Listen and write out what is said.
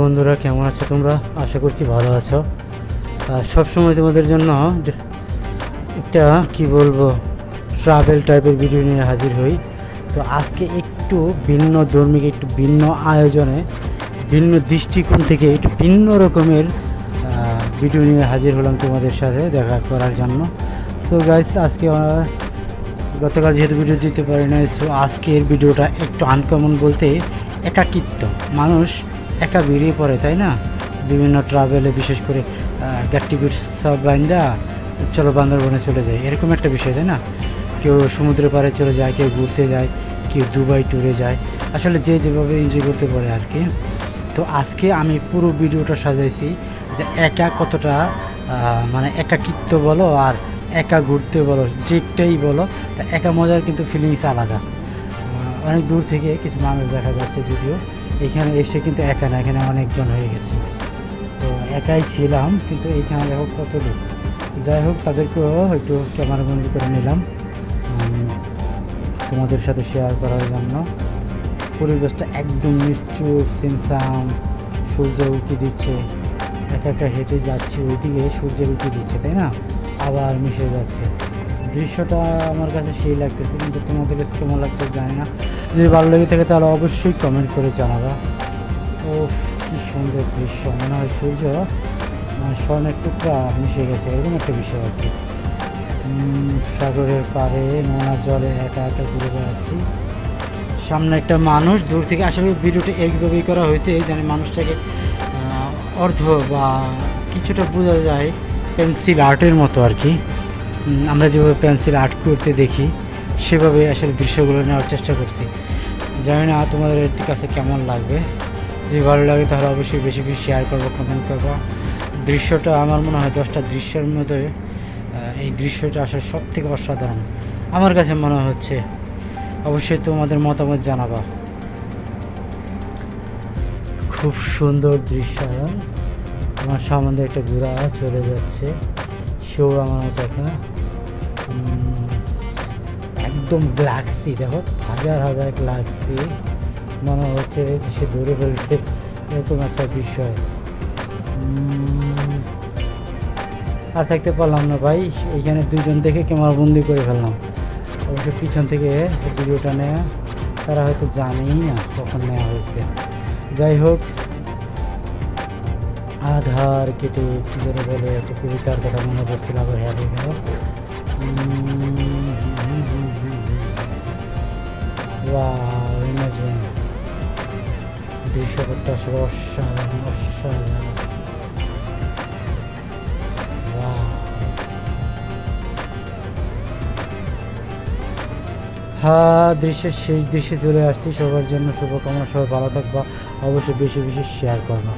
বন্ধুরা, কেমন আছো তোমরা? আশা করছি ভালো আছো। সব সময় তোমাদের জন্য একটা, কি বলব ট্রাভেল টাইপের ভিডিও নিয়ে হাজির হই। তো আজকে একটু ভিন্ন ধর্মিক, একটু ভিন্ন আয়োজনে, ভিন্ন দৃষ্টিকোণ থেকে একটু ভিন্ন রকমের ভিডিও নিয়ে হাজির হলাম তোমাদের সাথে দেখা করার জন্য। সো গাইস আজকে গতকাল যেহেতু ভিডিও দিতে পারি না সো আজকের ভিডিওটা একটু আনকমন বলতে একাকিত্ব। মানুষ একা বেরিয়ে পড়ে, তাই না? বিভিন্ন ট্রাভেলে বিশেষ করে গ্যাট টিকিট সব বাইন্দা চলো বান্দরবনে চলে যায়। এরকম একটা বিষয়, তাই না? কেউ সমুদ্রের পাড়ে চলে যায়, কেউ ঘুরতে যায়, কেউ দুবাই ট্যুরে যায়। আসলে যে যেভাবে এনজয় করতে পারে আর কি। তো আজকে আমি পুরো ভিডিওটা সাজাইছি যে একা কতটা মানে একাকিত্ব বলো আর একা ঘুরতে বলো, যেটাই বলো, তা একা মজার কিন্তু ফিলিংস আলাদা। অনেক দূর থেকে কিছু মানুষ দেখা যাচ্ছে যদিও। এখানে এসে কিন্তু একা না, এখানে অনেকজন হয়ে গেছে। তো একাই ছিলাম, কিন্তু এইখানে দেখো কত লোক যাই হোক, তাদেরকেও একটু ক্যামেরা বন্দি করে নিলাম। তোমাদের সাথে শেয়ার করার জন্য পরিবেশটা একদম নিশ্চুপ সিনসাম সূর্য উঁকি দিচ্ছে। একা একা হেঁটে যাচ্ছে, ওইদিকে সূর্যের উঁকি দিচ্ছে, তাই না? আবার মিশে যাচ্ছে। দৃশ্যটা আমার কাছে সেই লাগতেছে, কিন্তু তোমাদের কাছে কেমন লাগছে জানি না। যদি ভালো লেগে থাকে তাহলে অবশ্যই কমেন্ট করে জানাবা। ও কি সুন্দর দৃশ্য, মনে হয় সূর্য মানে স্বর্ণের টুকরা মিশে গেছে, এরকম একটা বিষয় আর কি। সাগরের পাড়ে নোনা জলে একা একা ঘুরে বেড়াচ্ছি। সামনে একটা মানুষ, দূর থেকে আসলে ভিডিওটা এইভাবেই করা হয়েছে, এই জানি মানুষটাকে অর্ধ বা কিছুটা বোঝা যায়, পেন্সিল আর্টের মতো আর কি। আমরা যেভাবে পেন্সিল আর্ট করতে দেখি সেভাবে আসলে দৃশ্যগুলো নেওয়ার চেষ্টা করছি। জানি না তোমাদের কাছে কেমন লাগবে। যদি ভালো লাগে তাহলে অবশ্যই বেশি বেশি শেয়ার করব কমেন্ট করব। দৃশ্যটা আমার মনে হয় দশটা দৃশ্যের মধ্যে এই দৃশ্যটা আসলে সব থেকে অসাধারণ। আমার কাছে মনে হচ্ছে অবশ্যই তোমাদের মতামত জানাবা। খুব সুন্দর দৃশ্য আমার সামনে একটা ঘোড়া চলে যাচ্ছে সেও আমার মতো একটা উম, একদম গ্লাক্সি, দেখো, হাজার হাজার গ্লাক্সি। মনে হচ্ছে সে ধরে ফেলছে এরকম একটা বিষয়। আর থাকতে পারলাম না ভাই, এইখানে দুজন দেখে ক্যামেরা বন্দি করে ফেললাম। অবশ্য পিছন থেকে ভিডিওটা নেওয়া তারা হয়তো জানেই না কখন নেওয়া হয়েছে। যাই হোক, আধার কেটে কী করে বলে, একটা কবিতার কথা মনে পড়ছিল, আবার গেল ইমাজিন। দৃশ্যপটটা আসলে অসাধারণ অসাধারণ Wow. হ্যাঁ দৃশ্যের শেষ দৃশ্যে চলে আসছি। সবার জন্য শুভকামনা, সবাই ভালো থাকবা। অবশ্যই বেশি বেশি শেয়ার করবা।